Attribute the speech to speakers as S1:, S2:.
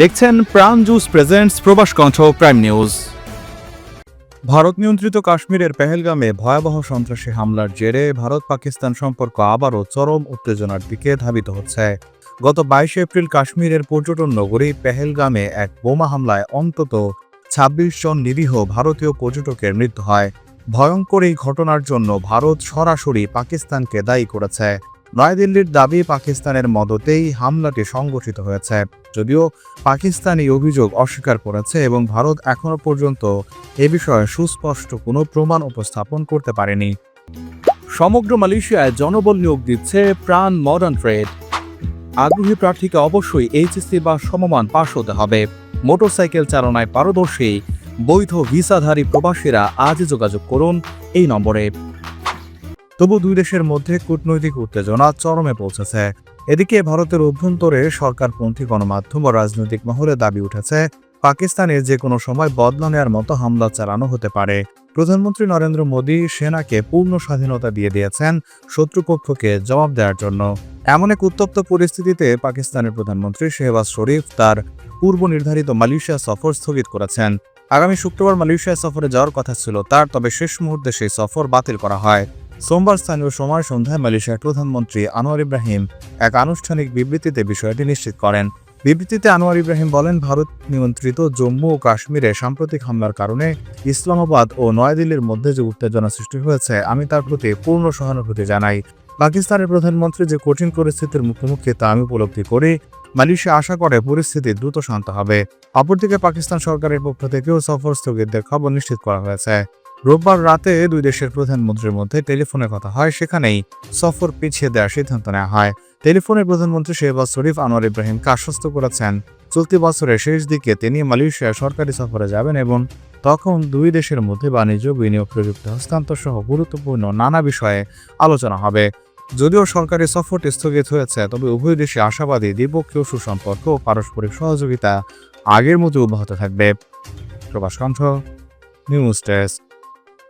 S1: দেখছেন প্রাণ juice presents প্রবাস কণ্ঠ প্রাইম নিউজ ভারত নিয়ন্ত্রিত কাশ্মীরের পেহেলগামে ভয়াবহ সন্ত্রাসী হামলার জেরে ভারত পাকিস্তান সম্পর্ক আবারও চরম উত্তেজনার দিকে ধাবিত হচ্ছে। গত বাইশে এপ্রিল কাশ্মীরের পর্যটন নগরী পেহেলগামে এক বোমা হামলায় অন্তত ছাব্বিশ জন নিরীহ ভারতীয় পর্যটকের মৃত্যু হয়। ভয়ঙ্কর এই ঘটনার জন্য ভারত সরাসরি পাকিস্তানকে দায়ী করেছে। নয়াদিল্লির দাবি, পাকিস্তানের মদতেই হামলাটি সংগঠিত হয়েছে। যদিও পাকিস্তান এই অভিযোগ অস্বীকার করেছে এবং ভারত এখনও পর্যন্ত এ বিষয়ে সুস্পষ্ট কোনো প্রমাণ উপস্থাপন করতে পারেনি। সমগ্র মালয়েশিয়ায় জনবল নিয়োগ দিচ্ছে প্রাণ মডার্ন ট্রেড আগ্রহী প্রার্থীকে অবশ্যই এইচএসসি বা সমমান পাশ হতে হবে। মোটরসাইকেল চালনায় পারদর্শী, বৈধ ভিসাধারী প্রবাসীরা আজই যোগাযোগ করুন এই নম্বরে। তবু দুই দেশের মধ্যে কূটনৈতিক উত্তেজনা চরমে পৌঁছেছে। এদিকে ভারতের অভ্যন্তরে সরকারপন্থী গণমাধ্যম ও রাজনৈতিক মহলে দাবি উঠেছে পাকিস্তানে যে কোনো সময় বদলা নেওয়ার মতো হামলা চালানো হতে পারে। প্রধানমন্ত্রী নরেন্দ্র মোদী সেনাকে পূর্ণ স্বাধীনতা দিয়ে দিয়েছেন শত্রুপক্ষকে জবাব দেওয়ার জন্য। এমন এক উত্তপ্ত পরিস্থিতিতে পাকিস্তানের প্রধানমন্ত্রী শেহবাজ শরীফ তার পূর্ব নির্ধারিত মালয়েশিয়া সফর স্থগিত করেছেন। আগামী শুক্রবার মালয়েশিয়া সফরে যাওয়ার কথা ছিল তার, তবে শেষ মুহূর্তে সেই সফর বাতিল করা হয়। সোমবার স্থানীয় সময় সন্ধ্যায় মালয়েশিয়ার প্রধানমন্ত্রী আনোয়ার ইব্রাহিম এক আনুষ্ঠানিক বিবৃতিতে বিষয়টি নিশ্চিত করেন। বিবৃতিতে আনোয়ার ইব্রাহিম বলেন, ভারত নিয়ন্ত্রিত জম্মু ও কাশ্মীরে সাম্প্রতিক হামলার কারণে ইসলামাবাদ ও নয়াদিল্লির মধ্যে যে উত্তেজনা সৃষ্টি হয়েছে, আমি তার প্রতি পূর্ণ সহানুভূতি জানাই। পাকিস্তানের প্রধানমন্ত্রী যে কঠিন পরিস্থিতির মুখোমুখি তা আমি উপলব্ধি করি। মালয়েশিয়া আশা করে পরিস্থিতি দ্রুত শান্ত হবে। অপরদিকে পাকিস্তান সরকারের পক্ষ থেকেও সফর স্থগিতের খবর নিশ্চিত করা হয়েছে। রোববার রাতে দুই দেশের প্রধানমন্ত্রীর মধ্যে টেলিফোনে কথা হয়, সেখানেই সফর পিছিয়ে দেওয়ার সিদ্ধান্ত নেওয়া হয়। টেলিফোনে প্রধানমন্ত্রী শেহবাজ শরীফ আনোয়ার ইব্রাহিমকে আশ্বস্ত করেছেন, চলতি বছরের শেষ দিকে তিনি মালয়েশিয়া সরকারি সফরে যাবেন এবং তখন দুই দেশের মধ্যে বাণিজ্য, বিনিয়োগ, প্রযুক্তি, হস্তান্তর সহ গুরুত্বপূর্ণ নানা বিষয়ে আলোচনা হবে। যদিও সরকারি সফরটি স্থগিত হয়েছে, তবে উভয় দেশে আশাবাদী দ্বিপক্ষীয় সুসম্পর্ক ও পারস্পরিক সহযোগিতা আগের মতো অব্যাহত থাকবে। প্রবাস কণ্ঠ, নিউজ ডেস্ক।